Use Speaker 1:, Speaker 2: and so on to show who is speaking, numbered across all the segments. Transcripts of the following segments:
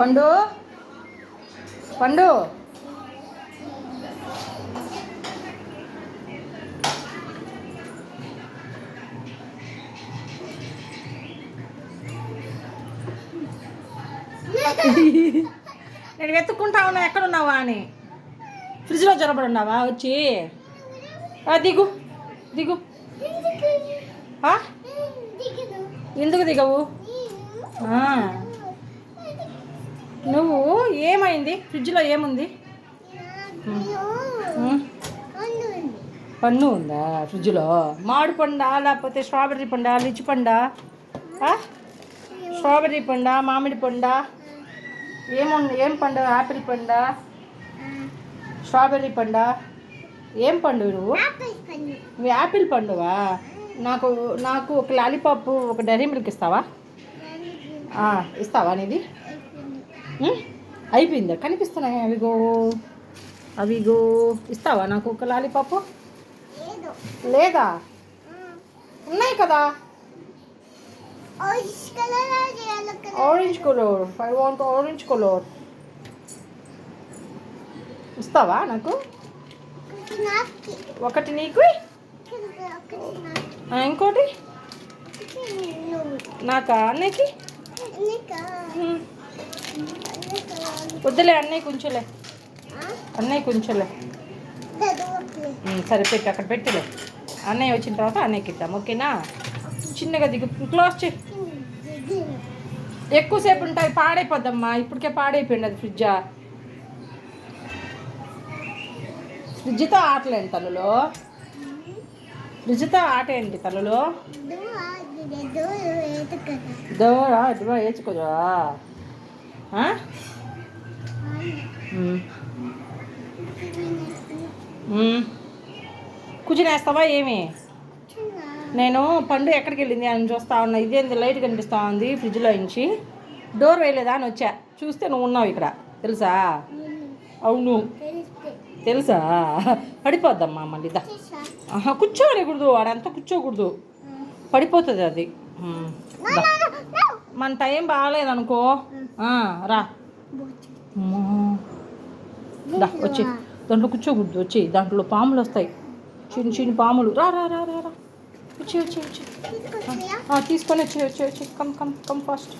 Speaker 1: పండు. పండు. నేను వెతుక్కుంటా ఉన్నా ఎక్కడున్నావా అని. ఫ్రిడ్జ్లో జొరబడి ఉన్నావా వచ్చి దిగు. దిగు? ఎందుకు దిగవు? ఆ. నువ్వు ఏమైంది? ఫ్రిడ్జ్లో ఏముంది? పన్ను ఉందా ఫ్రిడ్జ్లో? మామిడి పండా లేకపోతే స్ట్రాబెర్రీ పండా లిచి పండా? స్ట్రాబెర్రీ పండా మామిడి పండా? ఏముంది? ఏం పండు? యాపిల్ పండా? స్ట్రాబెర్రీ పండా? ఏం పండు నువ్వు నువ్వు యాపిల్ పండువా? నాకు నాకు ఒక లాలీపాప్ ఒక డైరీ మిల్క్ ఇస్తావా? ఇస్తావా నీది? అయిపోయిందా? కనిపిస్తున్నాయి? అవిగో. అవిగో. ఇస్తావా నాకు ఒక లాలీపాప్? లేదా. ఉన్నాయి కదా. Orange colour I want orange colour ఇస్తావా నాకు? ఒకటి నీకు. ఇంకోటి? నాకా? అన్నయ్యకి? ఉం. వద్దులే అన్నయ్య కొంచెంలే అన్నయ్య కొంచెంలే సరే పెట్టు అక్కడ పెట్టులే అన్నయ్య వచ్చిన తర్వాత అన్నయ్యకి ఇద్దాం ఓకేనా చిన్నగా దిగు క్లోజ్ చేయి ఎక్కువసేపు ఉంటాయి పాడైపోద్దమ్మా ఇప్పటికే పాడైపోయింది అది ఫ్రిడ్జ్ ఫ్రిడ్జ్తో ఆటలేండి తలలో ఫ్రిడ్జ్తో ఆట ఏంటి తలలో దోరా ఏచుకోదా కూర్చునేస్తావా ఏమి? నేను పండు ఎక్కడికి వెళ్ళింది అని చూస్తా ఉన్నా. ఇదేంది? లైట్ కనిపిస్తా ఉంది ఫ్రిడ్జ్లో నుంచి. డోర్ వేయలేదా అని వచ్చా. చూస్తే నువ్వు ఉన్నావు ఇక్కడ. తెలుసా? అవును. తెలుసా? పడిపోద్దమ్మా మళ్ళీ దా. కూర్చోలేకూడదు వాడంతా కూర్చోకూడదు. పడిపోతుంది అది. మన టైం బాగాలేదనుకో. రా. దా వచ్చి. దాంట్లో కూర్చోకూడదు వచ్చి. దాంట్లో పాములు వస్తాయి. చిన్న చిన్న పాములు. రా రా రా రా రా. వచ్చి వచ్చి వచ్చి. తీసుకొని వచ్చి వచ్చి వచ్చి. Come come come fast.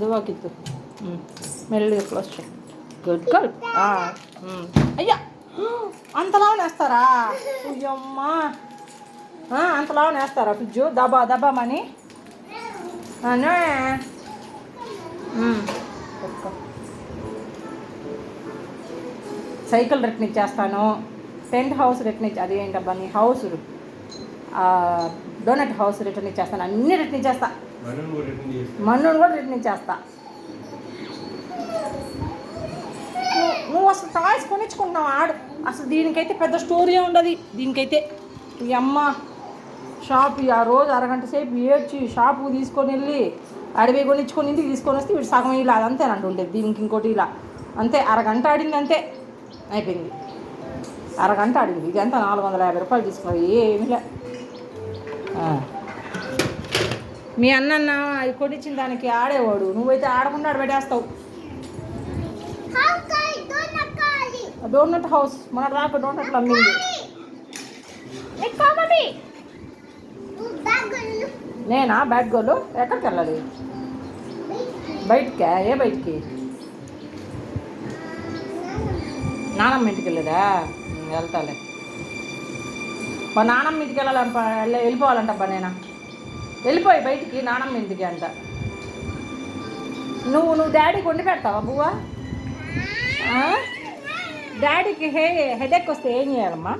Speaker 1: దువాకిద్దు మెల్లిగా క్లోజ్ గుడ్ గర్ల్. అయ్యా! అంతలా వేస్తారా అయ్యమ్మా! అంతలా వేస్తారా ఫ్రిడ్జ్ దబా దబా మని? అనే. సైకిల్ రిటర్న్ ఇచ్చేస్తాను. టెంట్ హౌస్ రిటర్న్ ఇచ్చి అదేంటబ్బా నీ హౌస్ డోనట్ హౌస్ రిటర్న్ ఇచ్చేస్తాను. అన్నీ రిటర్న్ ఇచ్చేస్తా. మన్నును కూడా రిటర్న్ ఇచ్చేస్తా. నువ్వు- నువ్వు అసలు టాయ్స్ కొనిచ్చుకుంటున్నావు? ఆడు. అసలు దీనికైతే పెద్ద స్టోరీ ఉండదు. దీనికైతే ఈ అమ్మ షాప్ ఆ రోజు అరగంట సేపు ఏడ్చి షాపుకి తీసుకొని వెళ్ళి అడవి కొనిచ్చుకొని ఇంటికి తీసుకొని వస్తే వీడు సగం ఇలా అదంతే అంటూ ఉండేది. దీనికి ఇంకోటి ఇలా. అంతే అరగంట ఆడింది అంతే. అయిపోయింది. అరగంట ఆడింది. ఇది అంతా నాలుగు వందల యాభై రూపాయలు తీసుకున్నది ఏమీ లే. ఆ. మీ అన్న అవి కొనిచ్చిన దానికి ఆడేవాడు. నువ్వైతే ఆడకుండా ఆడబెట్టేస్తావు. Donut house. మన దాకా డోనట్లు అమ్మింది. నేనా? బ్యాట్ గోలు ఎక్కడికి వెళ్ళాలి? బయటికా? ఏ బయటికి? నానమ్మ ఇంటికి వెళ్ళదా? వెళ్తాలి వెళ్తాలే. మా నానమ్మ ఇంటికి వెళ్ళాలంట వెళ్ళి వెళ్ళిపోవాలంట నేనా? వెళ్ళిపోయి బయటికి నానమ్మ ఇంటికి అంట. నువ్వు నువ్వు డాడీకి వండి పెడతావా బువ్వా? డాడీకి హే హెడేక్ వస్తే ఏం చేయాలమ్మా?